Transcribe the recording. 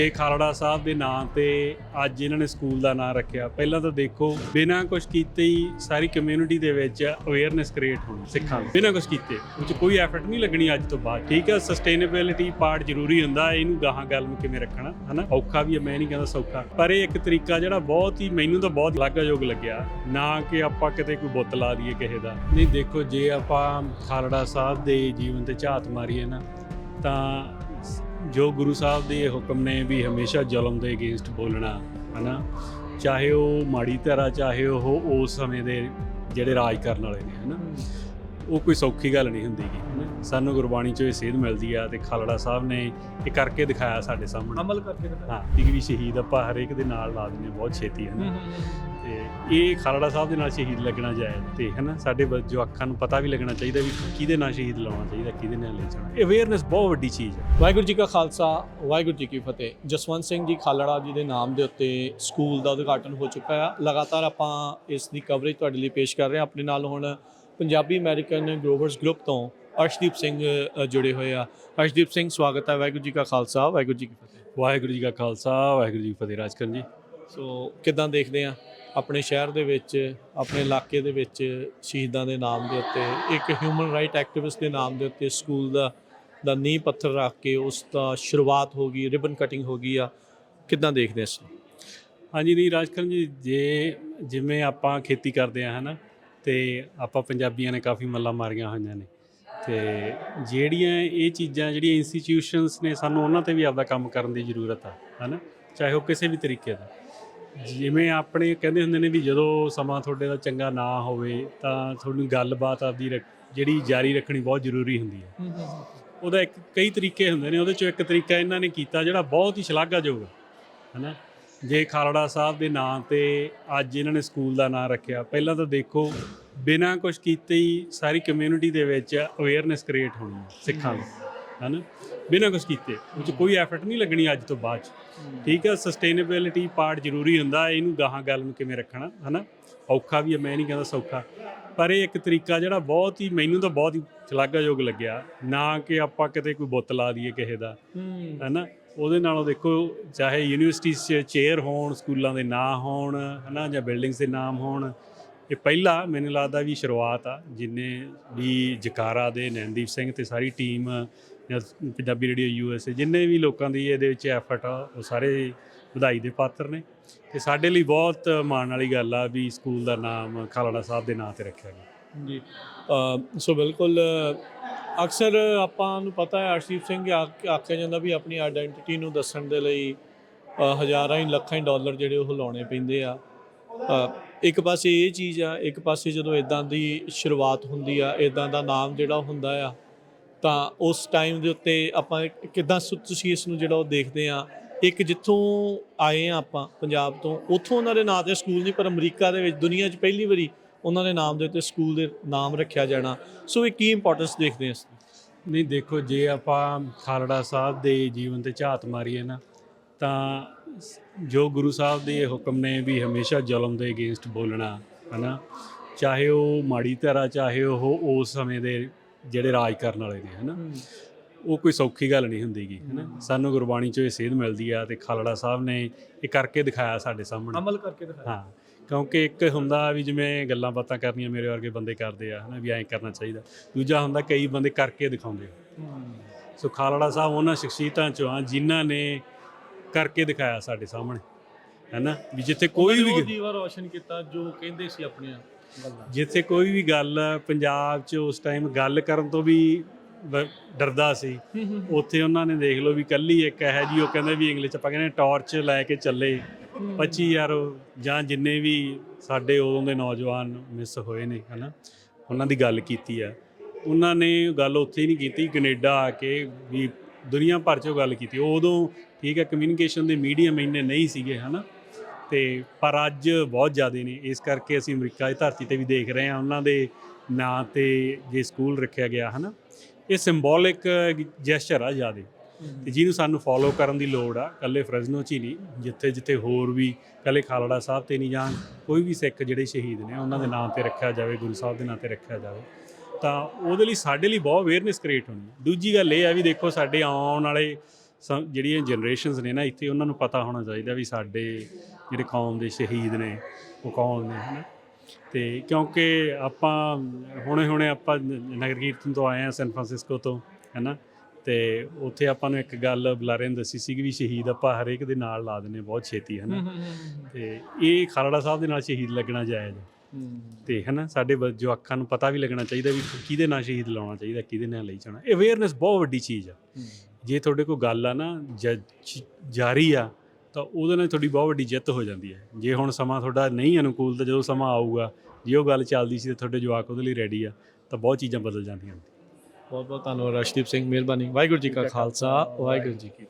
ਇਹ ਖਾਲੜਾ ਸਾਹਿਬ ਦੇ ਨਾਂ ਤੇ ਅੱਜ ਇਹਨਾਂ ਨੇ ਸਕੂਲ ਦਾ ਨਾਂ ਰੱਖਿਆ। ਪਹਿਲਾਂ ਤਾਂ ਦੇਖੋ, ਬਿਨਾਂ ਕੁਝ ਕੀਤੇ ਹੀ ਸਾਰੀ ਕਮਿਊਨਿਟੀ ਦੇ ਵਿੱਚ ਅਵੇਅਰਨੈਸ ਕ੍ਰੀਏਟ ਹੋਣੀ ਸਿੱਖਾਂ ਦੀ। ਬਿਨਾਂ ਕੁਝ ਕੀਤੇ, ਉਹ 'ਚ ਕੋਈ ਐਫਰਟ ਨਹੀਂ ਲੱਗਣੀ ਅੱਜ ਤੋਂ ਬਾਅਦ। ਠੀਕ ਹੈ ਸਸਟੇਨੇਬਿਲਿਟੀ ਪਾਰਟ ਜ਼ਰੂਰੀ ਹੁੰਦਾ, ਇਹਨੂੰ ਗਾਹਾਂ ਗੱਲ ਨੂੰ ਕਿਵੇਂ ਰੱਖਣਾ, ਹਨਾ? ਔਖਾ ਵੀ ਹੈ ਮੈਂ ਨਹੀਂ ਕਹਿੰਦਾ ਸੌਖਾ। ਪਰ ਇਹ ਇੱਕ ਤਰੀਕਾ ਜਿਹੜਾ ਬਹੁਤ ਹੀ, ਮੈਨੂੰ ਤਾਂ ਬਹੁਤ ਲਾਗਾਯੋਗ ਲੱਗਿਆ, ਨਾ ਕਿ ਆਪਾਂ ਕਿਤੇ ਕੋਈ ਬੁੱਤ ਲਾ ਦਈਏ ਕਿਸੇ ਦਾ। ਨਹੀਂ, ਦੇਖੋ, ਜੇ ਆਪਾਂ ਖਾਲੜਾ ਸਾਹਿਬ ਦੇ ਜੀਵਨ ਤੇ ਝਾਤ ਮਾਰੀਏ ਨਾ, ਤਾਂ ਜੋ ਗੁਰੂ ਸਾਹਿਬ ਦੇ ਇਹ ਹੁਕਮ ਨੇ ਵੀ ਹਮੇਸ਼ਾ ਜ਼ੁਲਮ ਦੇ ਅਗੇਂਸਟ ਬੋਲਣਾ, ਹਨਾ? ਚਾਹੇ ਉਹ ਮਾੜੀ ਧਰਾ ਚਾਹੇ ਉਹ ਉਸ ਸਮੇਂ ਦੇ ਜਿਹੜੇ ਰਾਜ ਕਰਨ ਵਾਲੇ ਨੇ, ਹਨਾ? ਉਹ ਕੋਈ ਸੌਖੀ ਗੱਲ ਨਹੀਂ ਹੁੰਦੀ ਗੀ। ਸਾਨੂੰ ਗੁਰਬਾਣੀ ਚੋਂ ਇਹ ਸੇਧ ਮਿਲਦੀ ਆ ਤੇ ਖਾਲੜਾ ਸਾਹਿਬ ਨੇ ਇਹ ਕਰਕੇ ਦਿਖਾਇਆ ਸਾਡੇ ਸਾਹਮਣੇ। ਅਮਲ ਕਰਕੇ ਦਿਖਾਇਆ। ਹਾਂ ਕਿ ਵੀ ਸ਼ਹੀਦ ਆਪਾਂ ਹਰੇਕ ਦੇ ਨਾਲ ਲਾ ਦਿੰਦੇ ਹਾਂ ਬਹੁਤ ਛੇਤੀ ਹਨਾ? ਤੇ ਇਹ ਖਾਲੜਾ ਸਾਹਿਬ ਦੇ ਨਾਲ ਸ਼ਹੀਦ ਲੱਗਣਾ ਜਾਇਜ਼ ਤੇ ਹਨਾ? ਸਾਡੇ ਬ- ਜੋ ਅੱਖਾਂ ਨੂੰ ਪਤਾ ਵੀ ਲੱਗਣਾ ਚਾਹੀਦਾ ਵੀ ਕਿਹਦੇ ਨਾਲ ਸ਼ਹੀਦ ਲਾਉਣਾ ਚਾਹੀਦਾ ਕਿਹਦੇ ਨਾਲ ਲੈ ਜਾਣਾ ਅਵੇਅਰਨੈਸ ਬਹੁਤ ਵੱਡੀ ਚੀਜ਼ ਹੈ ਵਾਹਿਗੁਰੂ ਜੀ ਕਾ ਖਾਲਸਾ ਵਾਹਿਗੁਰੂ ਜੀ ਕੀ ਫਤਿਹ। ਜਸਵੰਤ ਸਿੰਘ ਜੀ ਖਾਲੜਾ ਜੀ ਦੇ ਨਾਮ ਦੇ ਉੱਤੇ ਸਕੂਲ ਦਾ ਉਦਘਾਟਨ ਹੋ ਚੁੱਕਾ ਹੈ ਲਗਾਤਾਰ ਆਪਾਂ ਇਸ ਦੀ ਕਵਰੇਜ ਤੁਹਾਡੇ ਲਈ ਪੇਸ਼ ਕਰ ਰਹੇ ਹਾਂ। ਆਪਣੇ ਨਾਲ ਹੁਣ ਪੰਜਾਬੀ ਅਮਰੀਕਨ ਗਰੋਵਰਸ ਗਰੁੱਪ ਤੋਂ ਅਰਸ਼ਦੀਪ ਸਿੰਘ ਜੁੜੇ ਹੋਏ ਆ। ਅਰਸ਼ਦੀਪ ਸਿੰਘ ਸਵਾਗਤ ਹੈ ਵਾਹਿਗੁਰੂ ਜੀ ਕਾ ਖਾਲਸਾ ਵਾਹਿਗੁਰੂ ਜੀ ਕੀ ਫਤਿਹ। ਵਾਹਿਗੁਰੂ ਜੀ ਕਾ ਖਾਲਸਾ ਵਾਹਿਗੁਰੂ ਜੀ ਕੀ ਫਤਿਹ ਰਾਜਕਰਨ ਜੀ। ਸੋ ਕਿਦਾਂ ਦੇਖਦੇ ਆ ਆਪਣੇ ਸ਼ਹਿਰ ਦੇ ਵਿੱਚ ਆਪਣੇ ਇਲਾਕੇ ਦੇ ਵਿੱਚ ਸ਼ਹੀਦਾਂ ਦੇ ਨਾਮ ਦੇ ਉੱਤੇ? ਇੱਕ ਹਿਊਮਨ ਰਾਈਟ ਐਕਟਿਵਿਸਟ ਦੇ ਨਾਮ ਦੇ ਉੱਤੇ ਸਕੂਲ ਦਾ ਦਾ ਨੀਂਹ ਪੱਥਰ ਰੱਖ ਕੇ ਉਸ ਦਾ ਸ਼ੁਰੂਆਤ ਹੋ ਗਈ ਰਿਬਨ ਕਟਿੰਗ ਹੋ ਗਈ ਆ। ਕਿਦਾਂ ਦੇਖਦੇ ਆ ਹਾਂਜੀ ਨਹੀਂ ਰਾਜਕਰਨ ਜੀ ਜੇ ਜਿਵੇਂ ਆਪਾਂ ਖੇਤੀ ਕਰਦੇ ਆ ਹਨਾ ਤੇ ਆਪਾਂ ਪੰਜਾਬੀਆਂ ਨੇ ਕਾਫੀ ਮੱਲਾਂ ਮਾਰੀਆਂ ਹੋਈਆਂ ਨੇ। ਤੇ ਜਿਹੜੀਆਂ ਇਹ ਚੀਜ਼ਾਂ ਜਿਹੜੀਆਂ ਇੰਸਟੀਟਿਊਸ਼ਨਸ ਨੇ ਸਾਨੂੰ ਉਹਨਾਂ ਤੇ ਵੀ ਆਪਦਾ ਕੰਮ ਕਰਨ ਦੀ ਜ਼ਰੂਰਤ ਆ ਹਨਾ? ਚਾਹੇ ਉਹ ਕਿਸੇ ਵੀ ਤਰੀਕੇ ਦਾ। ਜਿਵੇਂ ਆਪਣੇ ਕਹਿੰਦੇ ਹੁੰਦੇ ਨੇ ਵੀ ਜਦੋਂ ਸਮਾਂ ਤੁਹਾਡੇ ਦਾ ਚੰਗਾ ਨਾ ਹੋਵੇ ਤਾਂ ਤੁਹਾਨੂੰ ਗੱਲਬਾਤ ਆਪਦੀ ਜਿਹੜੀ ਜਾਰੀ ਰੱਖਣੀ ਬਹੁਤ ਜ਼ਰੂਰੀ ਹੁੰਦੀ ਹੈ। ਉਹਦਾ ਇੱਕ ਕਈ ਤਰੀਕੇ ਹੁੰਦੇ ਨੇ ਉਹਦੇ ਚੋਂ ਇੱਕ ਤਰੀਕਾ ਇਹਨਾਂ ਨੇ ਕੀਤਾ ਜਿਹੜਾ ਬਹੁਤ ਹੀ ਸ਼ਲਾਘਾਯੋਗ ਹੈ ਹਨਾ? ਜੇ ਖਾਲੜਾ ਸਾਹਿਬ ਦੇ ਨਾਂ ਤੇ ਅੱਜ ਇਹਨਾਂ ਨੇ ਸਕੂਲ ਦਾ ਨਾਂ ਰੱਖਿਆ ਪਹਿਲਾਂ ਤਾਂ ਦੇਖੋ ਬਿਨਾਂ ਕੁਝ ਕੀਤੇ ਹੀ ਸਾਰੀ ਕਮਿਊਨਿਟੀ ਦੇ ਵਿੱਚ ਅਵੇਅਰਨੈਸ ਕ੍ਰੀਏਟ ਹੋਣੀ ਹੈ ਸਿੱਖਾਂ ਦੀ ਹਨਾ? ਬਿਨਾਂ ਕੁਝ ਕੀਤੇ ਉਹ 'ਚ ਕੋਈ ਐਫਰਟ ਨਹੀਂ ਲੱਗਣੀ ਅੱਜ ਤੋਂ ਬਾਅਦ ਠੀਕ ਹੈ ਸਸਟੇਨੇਬਿਲਿਟੀ ਪਾਰਟ ਜ਼ਰੂਰੀ ਹੁੰਦਾ ਇਹਨੂੰ ਗਾਹਾਂ ਗੱਲ ਨੂੰ ਕਿਵੇਂ ਰੱਖਣਾ ਹਨਾ? ਔਖਾ ਵੀ ਹੈ ਮੈਂ ਨਹੀਂ ਕਹਿੰਦਾ ਸੌਖਾ ਪਰ ਇਹ ਇੱਕ ਤਰੀਕਾ ਜਿਹੜਾ ਬਹੁਤ ਹੀ ਮੈਨੂੰ ਤਾਂ ਬਹੁਤ ਹੀ ਸ਼ਲਾਘਾਯੋਗ ਲੱਗਿਆ ਨਾ ਕਿ ਆਪਾਂ ਕਿਤੇ ਕੋਈ ਬੁੱਤ ਲਾ ਦਈਏ ਕਿਸੇ ਦਾ ਹੈਨਾ? ਉਹਦੇ ਨਾਲੋਂ ਦੇਖੋ, ਚਾਹੇ ਯੂਨੀਵਰਸਿਟੀਜ਼ 'ਚ ਚੇਅਰ ਹੋਣ, ਸਕੂਲਾਂ ਦੇ ਨਾਂ ਹੋਣ, ਹਨਾ, ਜਾਂ ਬਿਲਡਿੰਗਸ ਦੇ ਨਾਮ ਹੋਣ, ਇਹ ਪਹਿਲਾ ਮੈਨੂੰ ਲੱਗਦਾ ਵੀ ਸ਼ੁਰੂਆਤ ਆ, ਜਿਨੇ ਵੀ ਜਕਾਰਾ ਦੇ, ਨੈਨਦੀਪ ਸਿੰਘ ਤੇ ਸਾਰੀ ਟੀਮ ਜਾਂ ਪੰਜਾਬੀ ਰੇਡੀਓ ਯੂਐਸਏ ਜਿੰਨੇ ਵੀ ਲੋਕਾਂ ਦੀ ਇਹਦੇ ਵਿੱਚ ਐਫਰਟ ਆ, ਉਹ ਸਾਰੇ ਵਧਾਈ ਦੇ ਪਾਤਰ ਨੇ। ਤੇ ਸਾਡੇ ਲਈ ਬਹੁਤ ਮਾਣ ਵਾਲੀ ਗੱਲ ਆ ਵੀ ਸਕੂਲ ਦਾ ਨਾਮ ਖਾਲੜਾ ਸਾਹਿਬ ਦੇ ਨਾਂ ਤੇ ਰੱਖਿਆ ਗਿਆ। ਜੀ। ਸੋ ਬਿਲਕੁਲ ਅਕਸਰ ਆਪਾਂ ਨੂੰ ਪਤਾ ਹੈ ਅਰਸ਼ਦੀਪ ਸਿੰਘ ਆਖ- ਆਖਿਆ ਜਾਂਦਾ ਵੀ ਆਪਣੀ ਆਇਡੈਂਟੀਟੀ ਨੂੰ ਦੱਸਣ ਦੇ ਲਈ ਹਜ਼ਾਰਾਂ ਹੀ ਲੱਖਾਂ ਹੀ ਡਾਲਰ ਜਿਹੜੇ ਉਹ ਲਾਉਣੇ ਪੈਂਦੇ ਆ। ਇੱਕ ਪਾਸੇ ਇਹ ਚੀਜ਼ ਆ, ਇੱਕ ਪਾਸੇ ਜਦੋਂ ਇਦਾਂ ਦੀ ਸ਼ੁਰੂਆਤ ਹੁੰਦੀ ਆ ਇਦਾਂ ਦਾ ਨਾਮ ਜਿਹੜਾ ਹੁੰਦਾ ਆ, ਤਾਂ ਉਸ ਟਾਈਮ ਦੇ ਉੱਤੇ ਆਪਾਂ ਕਿਦਾਂ ਤੁਸੀਂ ਇਸ ਨੂੰ ਜਿਹੜਾ ਉਹ ਦੇਖਦੇ ਆ, ਇੱਕ ਜਿੱਥੋਂ ਆਏ ਆ ਆਪਾਂ ਪੰਜਾਬ ਤੋਂ, ਉੱਥੋਂ ਉਹਨਾਂ ਦੇ ਨਾਂ ਤੇ ਸਕੂਲ ਨਹੀਂ, ਪਰ ਅਮਰੀਕਾ ਦੇ ਵਿੱਚ, ਦੁਨੀਆ 'ਚ ਪਹਿਲੀ ਵਾਰੀ ਉਹਨਾਂ ਦੇ ਨਾਮ ਦੇ ਉੱਤੇ ਸਕੂਲ ਦੇ ਨਾਮ ਰੱਖਿਆ ਜਾਣਾ। ਸੋ ਇਹ ਕੀ ਇੰਪੋਰਟੈਂਸ ਦੇਖਦੇ ਦੀ ਨਹੀਂ ਦੇਖੋ ਜੇ ਆਪਾਂ ਖਾਲੜਾ ਸਾਹਿਬ ਦੇ ਜੀਵਨ ਤੇ ਝਾਤ ਮਾਰੀਏ ਨਾ ਤਾਂ ਜੋ ਗੁਰੂ ਸਾਹਿਬ ਦੇ ਹੁਕਮ ਨੇ ਵੀ ਹਮੇਸ਼ਾ ਜ਼ੁਲਮ ਦੇ ਅਗੇਂਸਟ ਬੋਲਣਾ ਹਨਾ ਚਾਹੇ ਉਹ ਮਾੜੀ ਧਰਾ ਚਾਹੇ ਉਹ ਉਸ ਸਮੇਂ ਦੇ ਜਿਹੜੇ ਰਾਜ ਕਰਨ ਵਾਲੇ ਨੇ ਹਨਾ। ਉਹ ਕੋਈ ਸੌਖੀ ਗੱਲ ਨਹੀਂ ਹੁੰਦੀਗੀ ਹਨਾ? ਸਾਨੂੰ ਗੁਰਬਾਣੀ ਚੋਂ ਇਹ ਸੇਧ ਮਿਲਦੀ ਆ ਤੇ ਖਾਲੜਾ ਸਾਹਿਬ ਨੇ ਇਹ ਕਰਕੇ ਦਿਖਾਇਆ ਸਾਡੇ ਸਾਹਮਣੇ। ਅਮਲ ਕਰਕੇ ਦਿਖਾਇਆ। ਹਾਂ ਕਿਉਂਕਿ ਇੱਕ ਹੁੰਦਾ ਵੀ ਜਿਵੇਂ ਗੱਲਾਂ ਬਾਤਾਂ ਕਰਨੀਆਂ ਮੇਰੇ ਵਰਗੇ ਬੰਦੇ ਕਰਦੇ ਆ ਹਨਾ ਵੀ ਐਂ ਕਰਨਾ ਚਾਹੀਦਾ। ਦੂਜਾ ਹੁੰਦਾ ਕਈ ਬੰਦੇ ਕਰਕੇ ਦਿਖਾਉਂਦੇ ਆ। ਸੋ ਖਾਲੜਾ ਸਾਹਿਬ ਉਹਨਾਂ ਸ਼ਖਸੀਅਤਾਂ ਚੋਂ ਆ ਜਿਨ੍ਹਾਂ ਨੇ ਕਰਕੇ ਦਿਖਾਇਆ ਸਾਡੇ ਸਾਹਮਣੇ ਹੈਨਾ? ਵੀ ਜਿੱਥੇ ਕੋਈ ਵੀ ਜੀਵਾ ਰੋਸ਼ਨ ਕੀਤਾ ਜੋ ਕਹਿੰਦੇ ਸੀ ਆਪਣੀਆਂ ਗੱਲਾਂ। ਜਿੱਥੇ ਕੋਈ ਵੀ ਗੱਲ ਪੰਜਾਬ 'ਚ ਉਸ ਟਾਈਮ ਗੱਲ ਕਰਨ ਤੋਂ ਵੀ ਬ- ਡਰਦਾ ਸੀ। ਉੱਥੇ ਉਹਨਾਂ ਨੇ ਦੇਖ ਲਓ ਵੀ ਕੱਲੀ ਇੱਕ ਹੈ ਜੀ ਉਹ ਕਹਿੰਦੇ ਵੀ ਇੰਗਲਿਸ਼ ਆਪਾਂ ਕਹਿੰਦੇ ਟਾਰਚ ਲੈ ਕੇ ਚੱਲੇ। 25 ਯਾਰ ਜਾਂ ਜਿੰਨੇ ਵੀ ਸਾਡੇ ਉਦੋਂ ਦੇ ਨੌਜਵਾਨ ਮਿਸ ਹੋਏ ਨੇ, ਹਨਾ? ਉਹਨਾਂ ਦੀ ਗੱਲ ਕੀਤੀ ਆ। ਉਹਨਾਂ ਨੇ ਗੱਲ ਉੱਥੇ ਹੀ ਨਹੀਂ ਕੀਤੀ, ਕੈਨੇਡਾ ਆ ਕੇ ਵੀ ਦੁਨੀਆ ਭਰ 'ਚੋਂ ਗੱਲ ਕੀਤੀ। ਉਦੋਂ ਠੀਕ ਹੈ ਕਮਿਊਨੀਕੇਸ਼ਨ ਦੇ ਮੀਡੀਅਮ ਇੰਨੇ ਨਹੀਂ ਸੀਗੇ, ਹਨਾ? ਤੇ ਪਰ ਅੱਜ ਬਹੁਤ ਜ਼ਿਆਦੇ ਨੇ। ਇਸ ਕਰਕੇ ਅਸੀਂ ਅਮਰੀਕਾ ਦੀ ਧਰਤੀ ਤੇ ਵੀ ਦੇਖ ਰਹੇ ਹਾਂ। ਉਹਨਾਂ ਦੇ ਨਾਂ ਤੇ ਜੇ ਸਕੂਲ ਰੱਖਿਆ ਗਿਆ, ਹਨਾ? ਇਹ ਸਿੰਬੋਲਿਕ ਜੈਸਚਰ ਆ ਜ਼ਿਆਦਾ। ਤੇ ਜਿਹਨੂੰ ਸਾਨੂੰ ਫੋਲੋ ਕਰਨ ਦੀ ਲੋੜ ਆ ਕੱਲੇ ਫਰਜ਼ਨੋ ਚ ਹੀ ਨਹੀਂ, ਜਿੱਥੇ ਜਿੱਥੇ ਹੋਰ ਵੀ ਕੱਲੇ ਖਾਲੜਾ ਸਾਹਿਬ ਤੇ ਨਹੀਂ ਜਾਣ, ਕੋਈ ਵੀ ਸਿੱਖ ਜਿਹੜੇ ਸ਼ਹੀਦ ਨੇ, ਉਹਨਾਂ ਦੇ ਨਾਂ ਤੇ ਰੱਖਿਆ ਜਾਵੇ, ਗੁਰੂ ਸਾਹਿਬ ਦੇ ਨਾਂ ਤੇ ਰੱਖਿਆ ਜਾਵੇ। ਤਾਂ ਉਹਦੇ ਲਈ ਸਾਡੇ ਲਈ ਬਹੁਤ ਅਵੇਅਰਨੈਸ ਕ੍ਰੀਏਟ ਹੋਣੀ ਦੂਜੀ ਗੱਲ ਇਹ ਆ ਵੀ ਦੇਖੋ, ਸਾਡੇ ਆਉਣ ਵਾਲੇ ਸਮ- ਜਿਹੜੀਆਂ ਜਨਰੇਸ਼ਨਸ ਨੇ ਨਾ, ਇੱਥੇ ਉਹਨਾਂ ਨੂੰ ਪਤਾ ਹੋਣਾ ਚਾਹੀਦਾ ਵੀ ਸਾਡੇ ਜਿਹੜੇ ਕੌਮ ਦੇ ਸ਼ਹੀਦ ਨੇ, ਉਹ ਕੌਣ ਨੇ, ਹਨਾ? ਤੇ ਕਿਉਂਕਿ ਆਪਾਂ ਹੁਣੇ ਹੁਣੇ ਆਪਾਂ ਨਗਰ ਕੀਰਤਨ ਤੋਂ ਆਏ ਆ ਸੈਨ ਫਰਾਂਸਿਸਕੋ ਤੋਂ ਹੈਨਾ? ਤੇ ਉੱਥੇ ਆਪਾਂ ਨੂੰ ਇੱਕ ਗੱਲ ਬੁਲਾਰੇ ਨੇ ਦੱਸੀ ਸੀ ਕਿ ਵੀ ਸ਼ਹੀਦ ਆਪਾਂ ਹਰੇਕ ਦੇ ਨਾਲ ਲਾ ਦਿੰਦੇ ਬਹੁਤ ਛੇਤੀ ਹਨਾ? ਤੇ ਇਹ ਖਾਲੜਾ ਸਾਹਿਬ ਦੇ ਨਾਲ ਸ਼ਹੀਦ ਲੱਗਣਾ ਜਾਇਜ਼ ਹੈ। ਤੇ ਹਨਾ? ਸਾਡੇ ਬ- ਜਵਾਕਾਂ ਨੂੰ ਪਤਾ ਵੀ ਲੱਗਣਾ ਚਾਹੀਦਾ ਵੀ ਕਿਹਦੇ ਨਾਲ ਸ਼ਹੀਦ ਲਾਉਣਾ ਚਾਹੀਦਾ ਕਿਹਦੇ ਨਾਲ ਲਈ ਜਾਣਾ ਅਵੇਅਰਨੈਸ ਬਹੁਤ ਵੱਡੀ ਚੀਜ਼ ਆ। ਜੇ ਤੁਹਾਡੇ ਕੋਲ ਗੱਲ ਆ ਨਾ ਜ- ਜਾਰੀ ਆ ਤਾਂ ਉਹਦੇ ਨਾਲ ਤੁਹਾਡੀ ਬਹੁਤ ਵੱਡੀ ਜਿੱਤ ਹੋ ਜਾਂਦੀ ਹੈ। ਜੇ ਹੁਣ ਸਮਾਂ ਤੁਹਾਡਾ ਨਹੀਂ ਅਨੁਕੂਲ ਤਾਂ ਜਦੋਂ ਸਮਾਂ ਆਊਗਾ ਜੇ ਉਹ ਗੱਲ ਚੱਲਦੀ ਸੀ ਤੇ ਤੁਹਾਡੇ ਜਵਾਕ ਉਹਦੇ ਲਈ ਰੈਡੀ ਆ ਤਾਂ ਬਹੁਤ ਚੀਜ਼ਾਂ ਬਦਲ ਜਾਂਦੀਆਂ ਬਹੁਤ ਬਹੁਤ ਧੰਨਵਾਦ ਰਸ਼ਦੀਪ ਸਿੰਘ ਮਿਹਰਬਾਨੀ। ਵਾਹਿਗੁਰੂ ਜੀ ਕਾ ਖਾਲਸਾ ਵਾਹਿਗੁਰੂ ਜੀ ਕੀ